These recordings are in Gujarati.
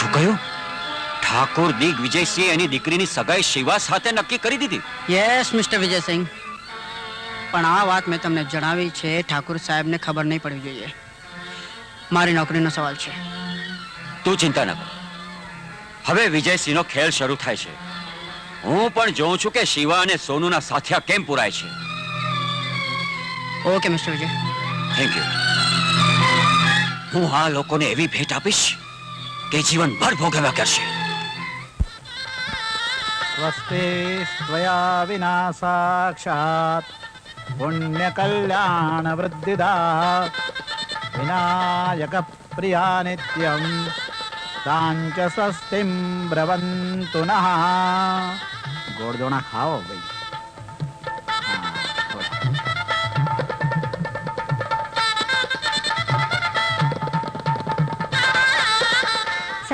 શું કહ્યું? ઠાકોર દિગ્વિજયસિંહ એની દીકરીની સગાઈ શિવા સાથે નક્કી કરી દીધી. Yes mister Vijaysinh. પણ આ વાત મેં તમને જણાવી છે ઠાકુર સાહેબને ખબર નહીં પડવી જોઈએ. મારી નોકરીનો સવાલ છે. તું ચિંતા ન કર. હવે વિજયસિંહનો ખેલ શરૂ થાય છે. હું પણ જોઉં છું કે શિવા અને સોનુના સાથિયા કેમ પુરાય છે. Okay mister Vijay. Thank you હું આ લોકોને એવી ભેટ આપીશ કે જીવનભર ભોગવ્યા કરશે. સ્વસ્તે સ્વયા વિના સાક્ષાત પુણ્યકલ્યાણ વૃદ્ધિદા વિનાયક પ્રિયા નિત્યમ તાંચ સ્વસ્તિમ બ્રવંતુ નઃ. ગોળદોણા ખાઓ ભાઈ.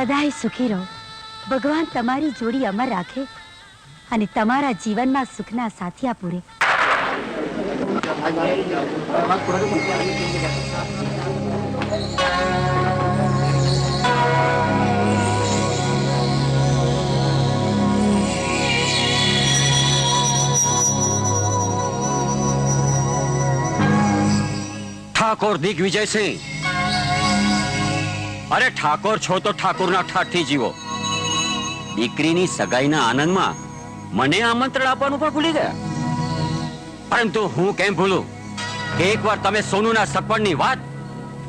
સદાય સુખી રહો. ભગવાન તમારી જોડી અમર રાખે અને તમારા જીવનમાં સુખના સાથિયા પૂરે. ઠાકોર દિગ્વિજયસિંહ અરે ઠાકોર છો તો ઠાકોરના ઠાઠથી જીવો. દીકરીની સગાઈના આનંદમાં મને આમંત્રણ આપવાનું પણ ભૂલી ગયા. પરંતુ હું કેમ ભૂલું? કે એકવાર તમે સોનુના સગપણની વાત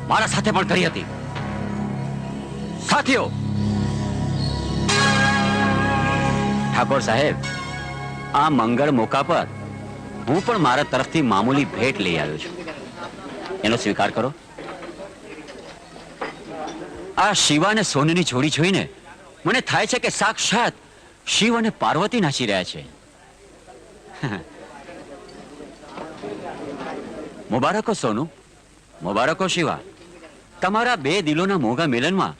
મારા સાથે પણ કરી હતી. સાથીઓ! ઠાકોર સાહેબ, આ મંગળ મોકા પર હું પણ મારા તરફથી મામૂલી ભેટ લઈ આવ્યો છું. એનો સ્વીકાર કરો. આ શિવા અને સોનુની જોડી જોઈને મને થાય છે કે સાક્ષાત શિવ અને પાર્વતી નાચી રહ્યા છે. મુબારકો સોનુ. મુબારકો શિવા. તમારા બે દિલોના મોગા મિલનમાં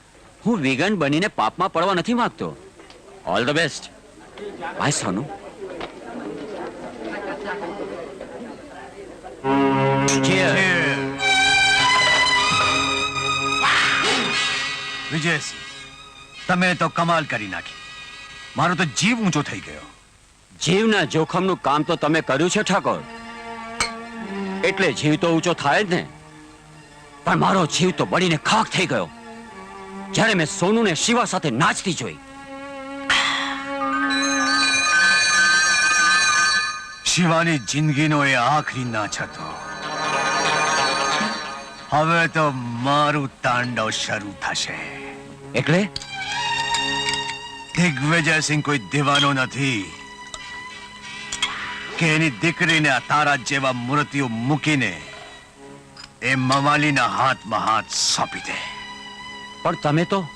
હું વિગન બનીને પાપમાં પડવા નથી માંગતો. All the best bye Sonu. Cheers. Vijaysinh તમે તો કમાલ કરી નાખી. મારો તો જીવ ઊંચો થઈ ગયો. જીવના જોખમનું કામ તો તમે કર્યું છે ઠાકોર. એટલે જીવ તો ઊંચો થાય જ ને. પણ મારો જીવ તો બળીને ખાખ થઈ ગયો. જ્યારે મેં સોનુને શિવા સાથે નાચતી જોઈ. શિવાની જિંદગીનો એ આખરી નાચ હતો. હવે તો મારું તાંડવ શરૂ થશે. એટલે? દિગ્વિજયસિંહ કોઈ દીવાનો નથી. કે એની દીકરીને આ તારા જેવા મૂર્તિઓ મૂકીને એ મવાલીના હાથમાં હાથ સોંપી દે. પણ તમે તો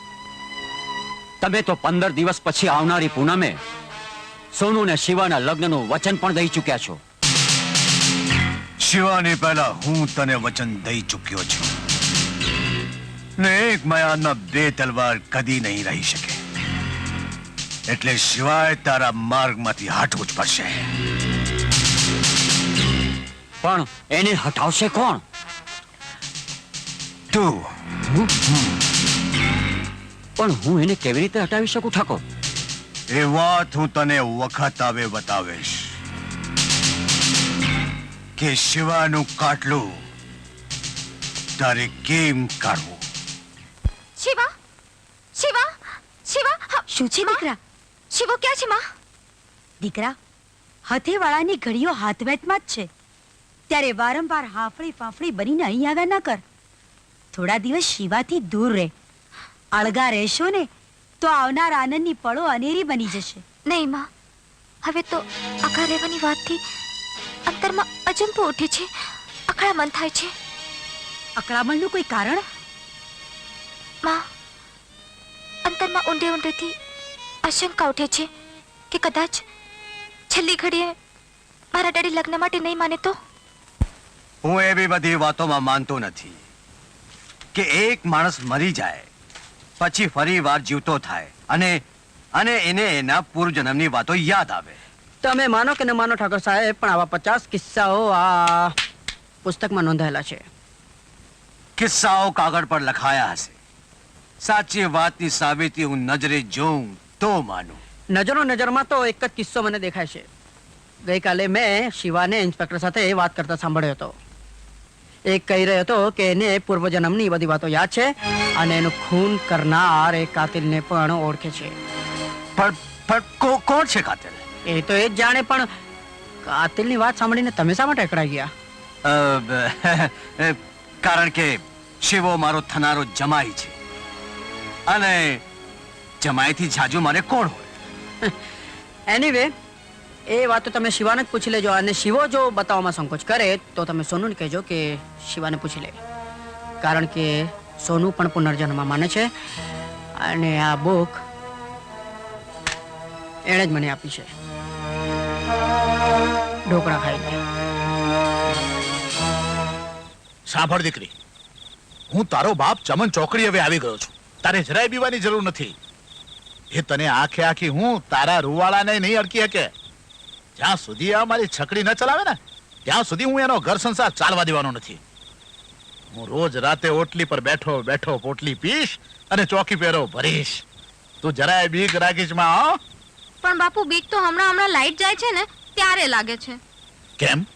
તમે તો પંદર દિવસ પછી આવનારી પૂનમે સોનુ ને શિવાના લગ્નનું વચન પણ દઈ ચૂક્યા છો. શિવાની પહેલા હું તને વચન દઈ ચૂક્યો છું. ને એક મયાનમાં બે તલવાર કદી નહીં રહી શકે. એટલે શિવાય તારા માર્ગમાંથી હટવું જ પડશે પણ એને હટાવશે કોણ? તું. પણ હું એને કેવી રીતે હટાવી શકું ઠાકોર? એ વાત હું તને વખત આવે બતાવીશ. કે શિવાનું કાટલું. તારે કેમ કાઢવું? શિવા? શિવા? શિવા? શું છે દીકરા? શિવો ક્યાં છે માં? દીકરા હથેવાળાની ઘડીઓ હાથવેતમાં જ છે. ત્યારે વારંવાર હાફળી ફાફળી બનીને અહીં આવ્યા ન કર. થોડા દિવસ શિવાથી દૂર રહે. અળગા રહેશો ને તો આવનાર આનંદની પળો અનેરી બની જશે. નહીં માં. હવે તો આખા રહેવાની વાતથી અંતરમાં અજંપો ઉઠે છે. અકળામણ થાય છે. અકળામણનું કોઈ કારણ? માં અંતરમાં ઊંડે ઊંડેથી આશંકા ઉઠે છે કે કદાચ છેલ્લી ઘડીએ મારા ડેડી લગ્ન માટે નહીં માને તો? હું એવી બધી વાતોમાં માનતો નથી કે એક માણસ મરી જાય પછી ફરી વાર જીવતો થાય અને અને એને એના પૂર્વજન્મની વાતો યાદ આવે. તમે માનો કે ન માનો ઠાકોર સાહેબ પણ આવા પચાસ કિસ્સાઓ આ પુસ્તકમાં નોંધાયેલા છે. કિસ્સાઓ કાગળ પર લખાયા હશે. સાચી વાતની સાબિતી હું નજરે જોઉં તો માનું. નજરો નજરમાં તો એક જ કિસ્સો મને દેખાય છે. ગઈકાલે મેં શિવાને ઇન્સ્પેક્ટર સાથે વાત કરતા સાંભળ્યો હતો. એ કહી રહ્યો હતો કે એને પૂર્વજન્મની બધી વાતો યાદ છે અને એનું ખૂન કરનાર એ કાતિલને પણ ઓળખે છે. પણ કોણ છે કાતલ? એ તો એ જ જાણે પણ કાતિલની વાત સાંભળીને તમે શા માટે અકળાઈ ગયા? કારણ કે શિવો મારો થનારો જમાઈ છે. અને જમાઈથી જાજુ મારે કોણ હોય? એનીવે એ વાત તો તમે શિવાને જ પૂછી લેજો અને શિવો જો બતાવવામાં સંકોચ કરે તો તમે સોનુને કહેજો કે શિવાને પૂછી લે. કારણ કે સોનુ પણ પુનર્જન્મમાં માને છે અને આ બુક એણે જ મને આપી છે. ઢોકળા ખાઈને સાંભળ દીકરી, હું તારો બાપ ચમન ચોકડી હવે આવી ગયો છું. તારે જરાય બીવાની જરૂર નથી. એ તને આખે આખી હું તારા રૂવાળાને નહીં અડકી શકે જ્યાં સુધી આ મારી છકડી ન ચલાવે ને, ત્યાં સુધી હું એનો ઘર સંસાર ચાલવા દેવાનો નથી. હું રોજ રાતે ઓટલી પર બેઠો બેઠો પોટલી પીશ અને ચોકી પહેરો ભરીશ. તું જરાય બીક રાખીશમાં? પણ બાપુ બીક તો હમણાં હમણાં લાઈટ જાય છે ને ત્યારે લાગે છે. કેમ?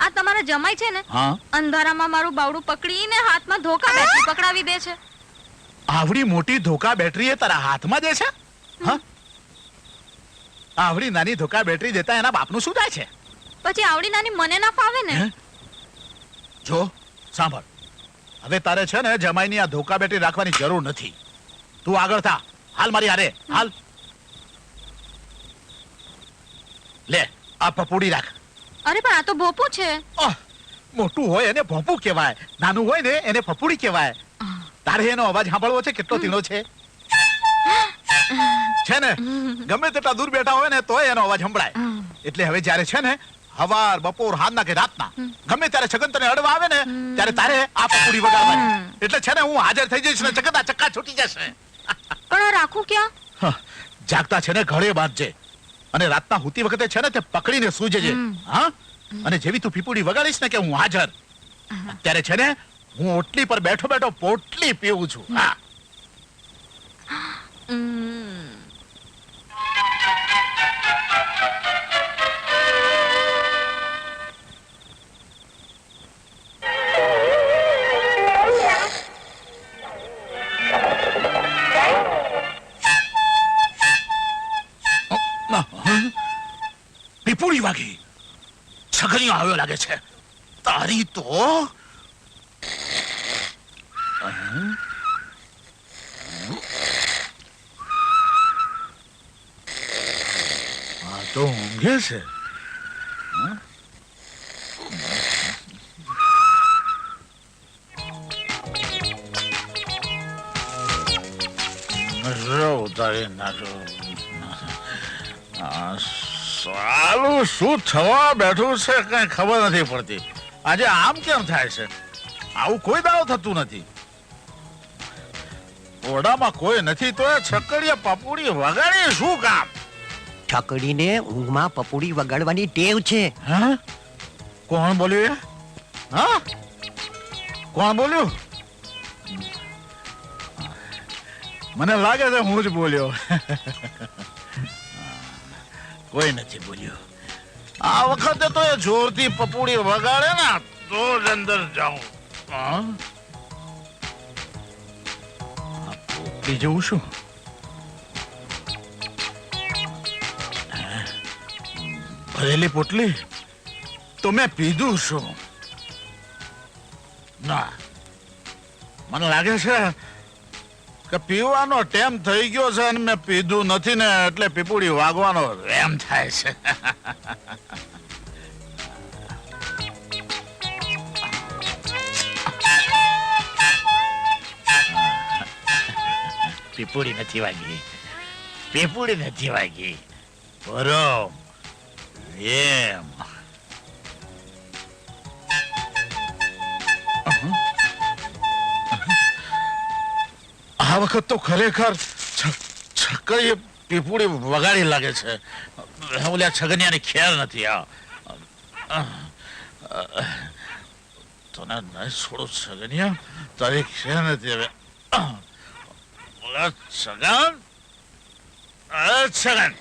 આ તમારા જમાઈ છે ને હા. અંધારામાં મારું બાવડું પકડીને હાથમાં ધોકા બેટરી પકડાવી દે છે. આવડી મોટી ધોકા બેટરી એ તારા હાથમાં દે છે? હા? આવડી નાની ધોકા બેટરી દેતા એના બાપનું શું થાય છે? પછી આવડી નાની મને ના ફાવે ને? જો સાંભળ. હવે તારે છે ને જમાઈની આ ધોકા બેટરી રાખવાની જરૂર નથી. તું આગળ થા. હાલ મારી હારે. હાલ. લે આ પપુડી રાખ. અરે પણ આ તો ભોપું છે. મોટું હોય એને ભોંપું કહેવાય. નાનું હોય ને એને પપુડી કહેવાય. તારે એનો અવાજ સાંભળવો છે? કેટલો તીણો છે. છે ને? ગમે તેટલા દૂર બેઠા હોય ને તોય એનો અવાજ સંભળાય. એટલે હવે જ્યારે છે ને હવાર બપોર હાંજના કે રાતના ગમે ત્યારે છગન તને અડવા આવે ને ત્યારે તારે આ પકોડી વગાડવાની. એટલે છે ને હું હાજર થઈ જઈશ ને છગનના ચક્કા છૂટી જશે. પણ રાખું ક્યાં? જાગતા છે ને ઘરે બાંધજે. અને રાતના હુતી વખતે છે ને તે પકડીને સૂજે છે હા? અને જેવી તું પીપુડી વગાડીશ ને કે હું હાજર. અત્યારે છે ને હું ઓટલી પર બેઠો બેઠો પોટલી પીવું છું. હા. છગડીયો આવ્યો લાગે છે. તારી તો તો ઊંઘે છે. શું થવા બેઠું છે કઈ ખબર નથી પડતી. આજે આમ કેમ થાય છે? આવું કોઈ દાવ થતું નથી. ઓરડામાં કોઈ નથી તો એ છકડીએ પપુડી વગાડી શું કામ? છકડીને ઊંઘમાં પપુડી વગાડવાની ટેવ છે. હા? કોણ બોલ્યું હા? કોણ બોલ્યું? મને લાગે છે હું જ બોલ્યો. કોઈ નથી બોલ્યું. આ વખતે તો એ જોરથી પપુડી વગાડે ને તો જ અંદર જાઉં. પોપડી જેવું શું? ભરેલી પોટલી? તો મેં પીધું શું? ના. મને લાગે છે કે પીવાનો ટેમ થઈ ગયો છે અને મેં પીધું નથી ને એટલે પીપુડી વાગવાનો એમ થાય છે. પીપુડી નથી વાગી. પીપુડી નથી વાગી. પરમ એમ. આ વખત તો ખરેખર છકડીએ પીપુડી વગાડી લાગે છે. ઓલ્યા છગનિયાની ખેર નથી આ તને નહીં છોડો છગનિયા? તારી ખેર નથી હવે. અરે છગન અરે છગન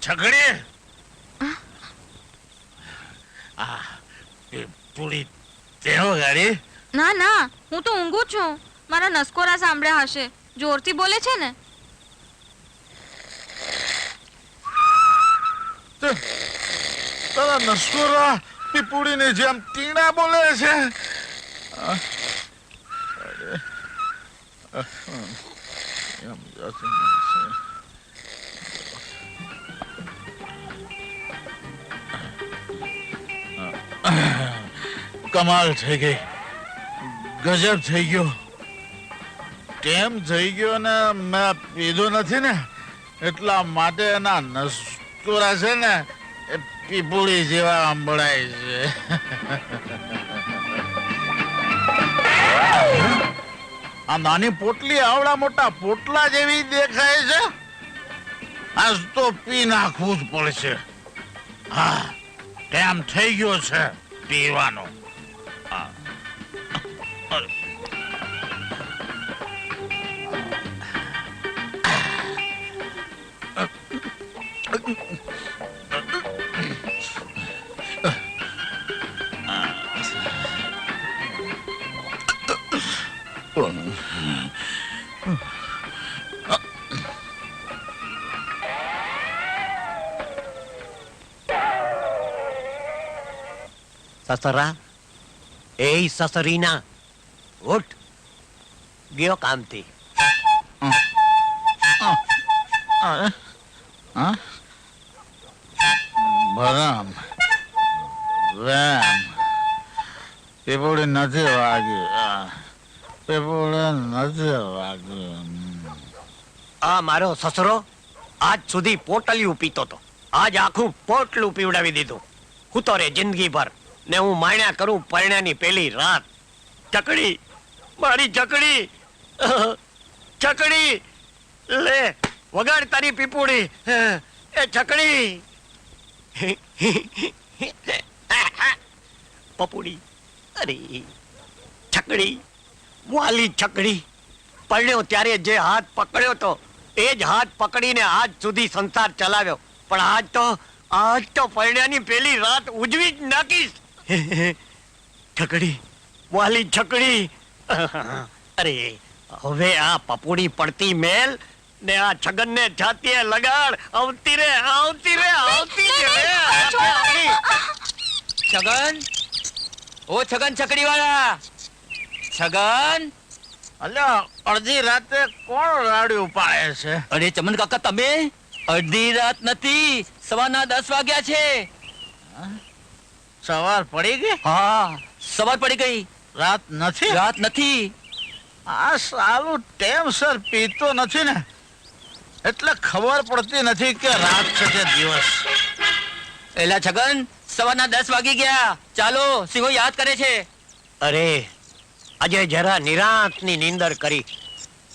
છગડી આ એ પૂરી તેનો ગાડી? ના ના હું તો ઊંઘું છું. મારા નસકોરા સાંભળ્યા હશે. જોરથી બોલે છે ને. તારા નસકોરા પીપુડીની જેમ ટીણા બોલે છે. હમ, એમ જાતું કમાલ થઈ ગઈ. ગજબ થઈ ગયો. કેમ થઈ ગયો ને મેં પીધો નથી ને? એટલા માટે એના નસકોરા છે ને એ પીપુડી જેવા આંબળાય છે. આ નાની પોટલી આવડા મોટા પોટલા જેવી દેખાય છે. આજ તો પી નાખવું જ પડશે. હા ટાઈમ થઈ ગયો છે પીવાનો? હા. અરે. સસરા એ સસરીના ઉઠ ગયો કામથી હા? ભરમ વેમ પીપુડી નથી વાગી આ, પીપુડી નથી વાગી હમ. આ મારો સસરો આજ સુધી પોટલિયું પીતો તો આજ આખું પોટલું પીવડાવી દીધું હું તો રે જિંદગી ભર ને હું માણ્યા કરું પરણ્યાની પેલી રાત. ચકડી મારી ચકડી ચકડી લે, વગાડ તારી પીપુડી, એ ચકડી પપુડી, અરે છકડી વાલી છકડી પરણ્યો ત્યારે જે હાથ પકડ્યો તો, એ જ હાથ પકડીને આજ સુધી સંસાર ચલાવ્યો. પણ આજ તો આજ તો પરણ્યાની પેલી રાત ઉજવી જ નાખીશ. છકડી વાલી છકડી અરે હવે આ પપોડી પડતી મેલ ને આ છગન ને છાતીએ લગાડ. આવતી રે આવતી રે આવતી રે. છગન ઓ છગન. છકડી વાળા છગન અલ્યા અડધી રાતે કોણ રાડ્યું પાડે છે? અરે ચમન કાકા તમે? અડધી રાત નથી સવારના દસ વાગ્યા છે. સવાર પડી ગઈ? હા સવાર પડી ગઈ. રાત નથી? રાત નથી. આ સાલું ટેમસર પીતો નથી ને. એટલે ખબર પડતી નથી કે રાત છે કે દિવસ. એલા છગન સવારના દસ વાગી ગયા. ચાલો સિંહો યાદ કરે છે. અરે આજે જરા નિરાંતની નીંદર કરી.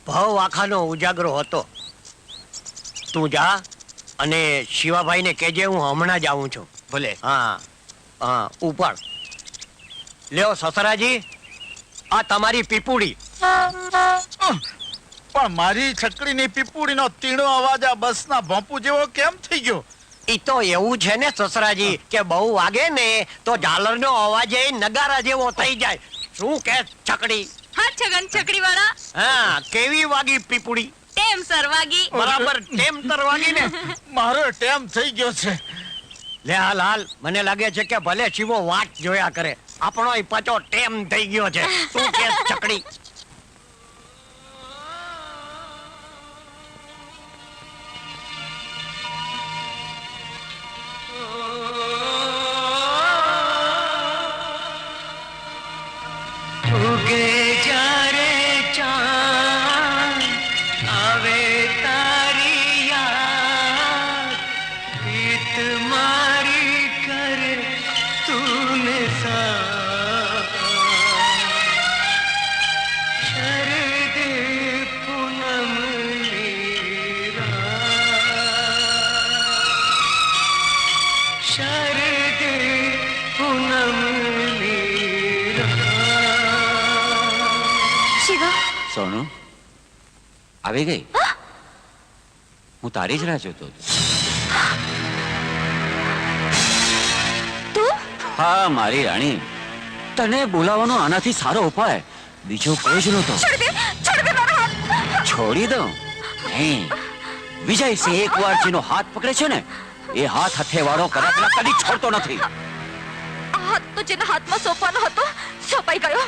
ભાવ આખાનો ઉજાગરો હતો. તું જા અને શિવાભાઈને કહેજે હું હમણાં જ આવું છું. ભલે. હા. હા ઉપર લ્યો સસરાજી આ તમારી પીપુડી. પણ મારી છકડીની પીપુડીનો તીણો અવાજ આ બસના ભોંપુ જેવો કેમ થઈ ગયો? ઈ તો એવું છે ને સસરાજી કે બહુ વાગે ને તો ઝાલરનો અવાજ એ નગારા જેવો થઈ જાય. શું કે છકડી? હા છગન છકડી વાળા હા કેવી વાગી પીપુડી? ટેમ સર વાગી. બરાબર ટેમતર વાગી ને. મારો ટેમ થઈ ગયો છે. લે હાલ હાલ મને લાગે છે કે ભલે શિવો વાટ જોયા કરે. આપણો પાછો ટેમ થઈ ગયો છે. શું કે છકડી આવી ગઈ? હું તારી જ રાહ જોતો હતો. હા મારી રાણી. તને બોલાવવાનો આનાથી સારો ઉપાય. બીજો કોઈ જ નહોતો. છોડ દઉં? નહીં. વિજય સિંહ એક વાર જેનો હાથ પકડે છે ને એ હાથ હથે વાળો પેલા કદી છોડતો નથી. હાથ તો જેના હાથમાં સોંપવાનો હતો સોંપાઈ ગયો.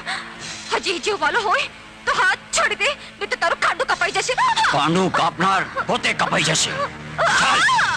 હજી જીવવાનો હોય તો હાથ છોડી દે નહીં તો તારું કાંડું કપાઈ જશે. કાંડું કાપનાર પોતે કપાઈ જશે. ચાલ.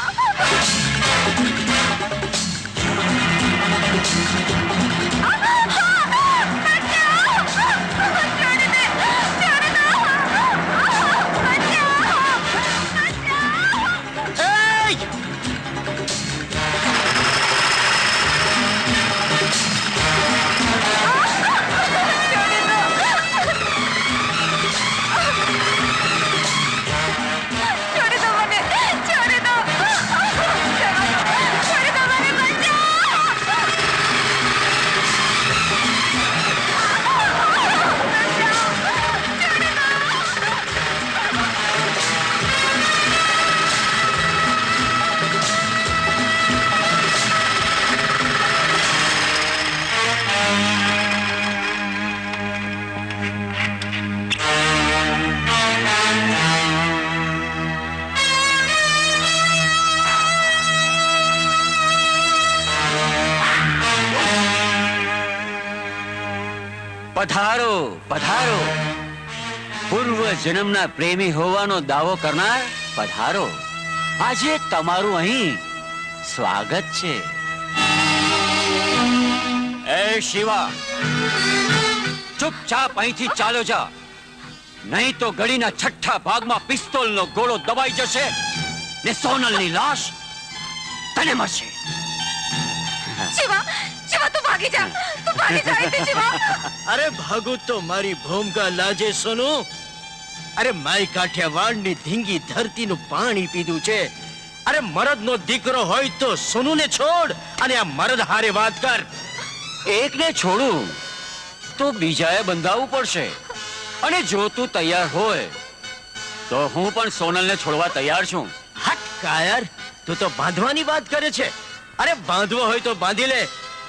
પધારો પધારો. પૂર્વ જન્મના પ્રેમી હોવાનો દાવો કરનાર પધારો. આજે તમારું અહીં સ્વાગત છે. એ શિવા ચૂપચાપ અહીંથી ચાલો જા. નહીં તો ગળીના છઠ્ઠા ભાગમાં પિસ્તોલનો ગોળો દબાઈ જશે ને સોનલની લાશ તને મળશે. શિવા શિવા તું ભાગી જા. તું ભાગી જા અહીંથી, જીવા. અરે ભાગુ તો મારી ભૂમકા લાજે સોનુ. અરે માય કાઠિયાવાડની ધીંગી ધરતીનું પાણી પીધું છે. અરે મરદનો દીકરો હોય તો સોનુને છોડ અને આ મરદ હારે વાત કર. એકને છોડું તો બીજાએ બંધાવવું પડશે. અને જો તું તૈયાર હોય તો હું પણ સોનલને છોડવા તૈયાર છું. હટ કાયર. તું તો બાંધવાની વાત કરે છે. અરે બાંધવો હોય તો બાંધી લે.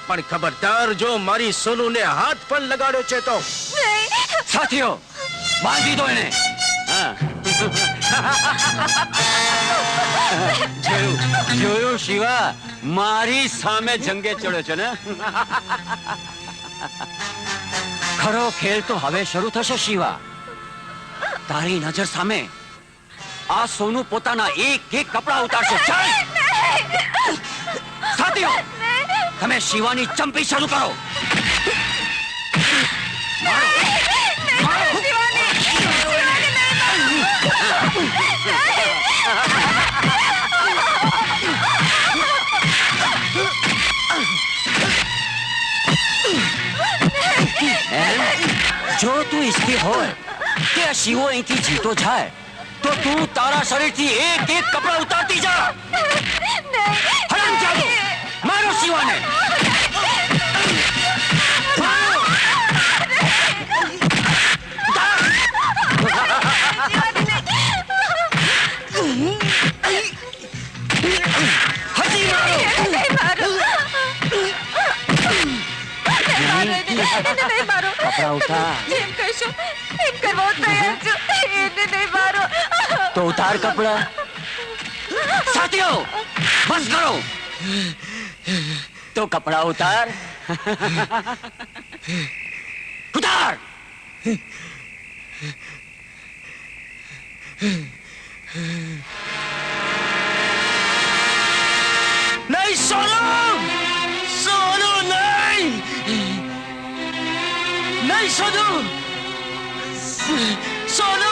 પણ ખબરદાર જો મારી સોનુને હાથ પણ લગાડ્યો છે તો? સાથીઓ બાંધી દો એને. જોયું જોયું શિવા? મારી સામે જંગે ચડ્યો છે ને? ખરો ખેલ તો હવે શરૂ થશે શિવા. તારી નજર સામે. આ સોનું પોતાના એક એક કપડા ઉતારશે. ચાલ. સાથીઓ તમે શિવાની ચંપી શરૂ કરો? જો તું ઈચ્છતી હોય કે શિવો અહીંથી જીતો જાય, તો તું તારા શરીરથી એક એક કપડા ઉતારતી જા. એને નહીં મારો તો ઉતાર કપડા. સાથીઓ બસ કરો. તો કપડા ઉતાર ઉતાર નહીં સોનુ સોનુ નહીં નહીં સોનુ સોનુ